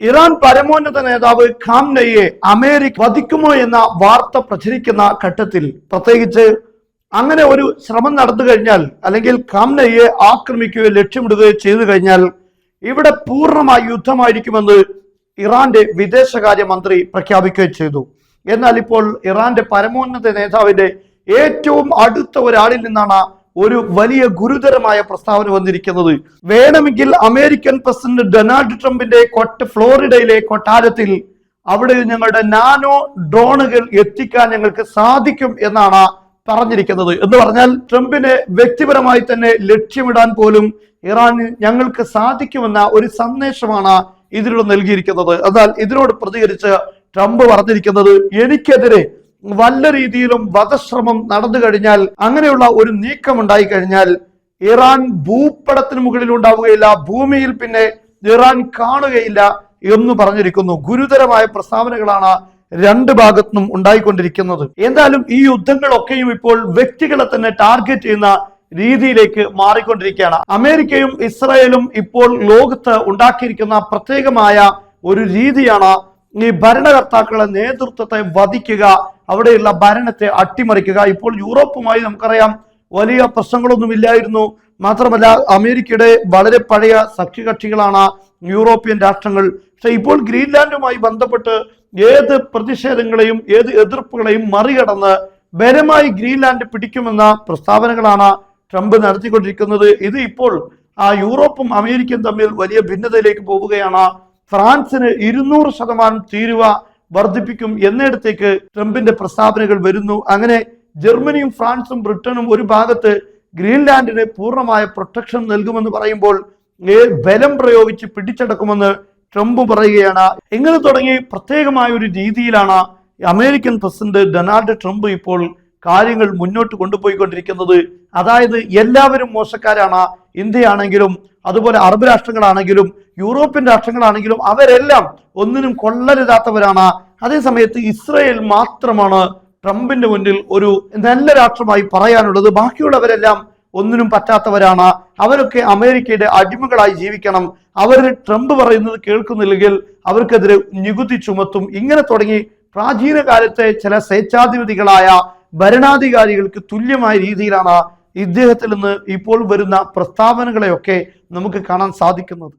Iran പരമോന്നത നേതാവ് ഖാംനയെ America വധിക്കുമോ എന്ന വാർത്ത പ്രചരിക്കുന്ന ഘട്ടത്തിൽ പ്രത്യേകിച്ച് അങ്ങനെ ഒരു ശ്രമം നടന്നു കഴിഞ്ഞാൽ അല്ലെങ്കിൽ ഖാംനയെ ആക്രമിക്കുകയോ ലക്ഷ്യമിടുകയോ ചെയ്തു കഴിഞ്ഞാൽ ഇവിടെ പൂർണമായി യുദ്ധമായിരിക്കുമെന്ന് ഇറാന്റെ വിദേശകാര്യ മന്ത്രി പ്രഖ്യാപിക്കുകയും ചെയ്തു. എന്നാൽ ഇപ്പോൾ ഇറാന്റെ പരമോന്നത നേതാവിന്റെ ഏറ്റവും അടുത്ത ഒരാളിൽ നിന്നാണ് ഒരു വലിയ ഗുരുതരമായ പ്രസ്താവന വന്നിരിക്കുന്നത്. വേണമെങ്കിൽ അമേരിക്കൻ പ്രസിഡന്റ് ഡൊണാൾഡ് ട്രംപിന്റെ കൊട്ട ഫ്ലോറിഡയിലെ കൊട്ടാരത്തിൽ അവിടെ ഞങ്ങളുടെ നാനോ ഡ്രോണുകൾ എത്തിക്കാൻ ഞങ്ങൾക്ക് സാധിക്കും എന്നാണ് പറഞ്ഞിരിക്കുന്നത്. എന്ന് പറഞ്ഞാൽ ട്രംപിനെ വ്യക്തിപരമായി തന്നെ ലക്ഷ്യമിടാൻ പോലും ഇറാന് ഞങ്ങൾക്ക് സാധിക്കുമെന്ന ഒരു സന്ദേശമാണ് ഇതിലൂടെ നൽകിയിരിക്കുന്നത്. എന്നാൽ ഇതിനോട് പ്രതികരിച്ച് ട്രംപ് പറഞ്ഞിരിക്കുന്നത് എനിക്കെതിരെ വല്ല രീതിയിലും വധശ്രമം നടന്നു കഴിഞ്ഞാൽ അങ്ങനെയുള്ള ഒരു നീക്കം ഉണ്ടായി കഴിഞ്ഞാൽ ഇറാൻ ഭൂപടത്തിന് മുകളിൽ ഉണ്ടാവുകയില്ല ഭൂമിയിൽ പിന്നെ ഇറാൻ കാണുകയില്ല എന്ന് പറഞ്ഞിരിക്കുന്നു. ഗുരുതരമായ പ്രസ്താവനകളാണ് രണ്ട് ഭാഗത്തും ഉണ്ടായിക്കൊണ്ടിരിക്കുന്നത്. എന്തായാലും ഈ യുദ്ധങ്ങളൊക്കെയും ഇപ്പോൾ വ്യക്തികളെ തന്നെ ടാർഗറ്റ് ചെയ്യുന്ന രീതിയിലേക്ക് മാറിക്കൊണ്ടിരിക്കുകയാണ്. അമേരിക്കയും ഇസ്രായേലും ഇപ്പോൾ ലോകത്ത് ഉണ്ടാക്കിയിരിക്കുന്ന പ്രത്യേകമായ ഒരു രീതിയാണ് ഈ ഭരണകർത്താക്കളെ നേതൃത്വത്തെ വധിക്കുക അവിടെയുള്ള ഭരണത്തെ അട്ടിമറിക്കുക. ഇപ്പോൾ യൂറോപ്പുമായി നമുക്കറിയാം വലിയ പ്രശ്നങ്ങളൊന്നും ഇല്ലായിരുന്നു മാത്രമല്ല അമേരിക്കയുടെ വളരെ പഴയ സഖ്യകക്ഷികളാണ് യൂറോപ്യൻ രാഷ്ട്രങ്ങൾ. പക്ഷെ ഇപ്പോൾ ഗ്രീൻലാൻഡുമായി ബന്ധപ്പെട്ട് ഏത് പ്രതിഷേധങ്ങളെയും ഏത് എതിർപ്പുകളെയും മറികടന്ന് ബലമായി ഗ്രീൻലാൻഡ് പിടിക്കുമെന്ന പ്രസ്താവനകളാണ് ട്രംപ് നടത്തിക്കൊണ്ടിരിക്കുന്നത്. ഇത് ഇപ്പോൾ ആ യൂറോപ്പും അമേരിക്കയും തമ്മിൽ വലിയ ഭിന്നതയിലേക്ക് പോവുകയാണ്. ഫ്രാൻസിന് ഇരുന്നൂറ് ശതമാനം തീരുവ വർദ്ധിപ്പിക്കും എന്നിടത്തേക്ക് ട്രംപിന്റെ പ്രസ്താവനകൾ വരുന്നു. അങ്ങനെ ജർമ്മനിയും ഫ്രാൻസും ബ്രിട്ടനും ഒരു ഭാഗത്ത് ഗ്രീൻലാൻഡിന് പൂർണമായ പ്രൊട്ടക്ഷൻ നൽകുമെന്ന് പറയുമ്പോൾ ബലം പ്രയോഗിച്ച് പിടിച്ചടക്കുമെന്ന് ട്രംപ് പറയുകയാണ്. ഇങ്ങനെ തുടങ്ങി പ്രത്യേകമായ ഒരു രീതിയിലാണ് അമേരിക്കൻ പ്രസിഡന്റ് ഡൊണാൾഡ് ട്രംപ് ഇപ്പോൾ കാര്യങ്ങൾ മുന്നോട്ട് കൊണ്ടുപോയിക്കൊണ്ടിരിക്കുന്നത്. അതായത് എല്ലാവരും മോശക്കാരാണ്. ഇന്ത്യയാണെങ്കിലും അതുപോലെ അറബ് രാഷ്ട്രങ്ങളാണെങ്കിലും യൂറോപ്യൻ രാഷ്ട്രങ്ങളാണെങ്കിലും അവരെല്ലാം ഒന്നിനും കൊള്ളരുതാത്തവരാണ്. അതേസമയത്ത് ഇസ്രയേൽ മാത്രമാണ് ട്രംപിന്റെ മുന്നിൽ ഒരു നല്ല രാഷ്ട്രമായി പറയാനുള്ളത്. ബാക്കിയുള്ളവരെല്ലാം ഒന്നിനും പറ്റാത്തവരാണ്. അവരൊക്കെ അമേരിക്കയുടെ അടിമകളായി ജീവിക്കണം. അവർ ട്രംപ് പറയുന്നത് കേൾക്കുന്നില്ലെങ്കിൽ അവർക്കെതിരെ നികുതി ചുമത്തും. ഇങ്ങനെ തുടങ്ങി പ്രാചീന കാലത്തെ ചില സ്വേച്ഛാധിപതികളായ ഭരണാധികാരികൾക്ക് തുല്യമായ രീതിയിലാണ് ഇദ്ദേഹത്തിൽ നിന്ന് ഇപ്പോൾ വരുന്ന പ്രസ്താവനകളെയൊക്കെ നമുക്ക് കാണാൻ സാധിക്കുന്നത്.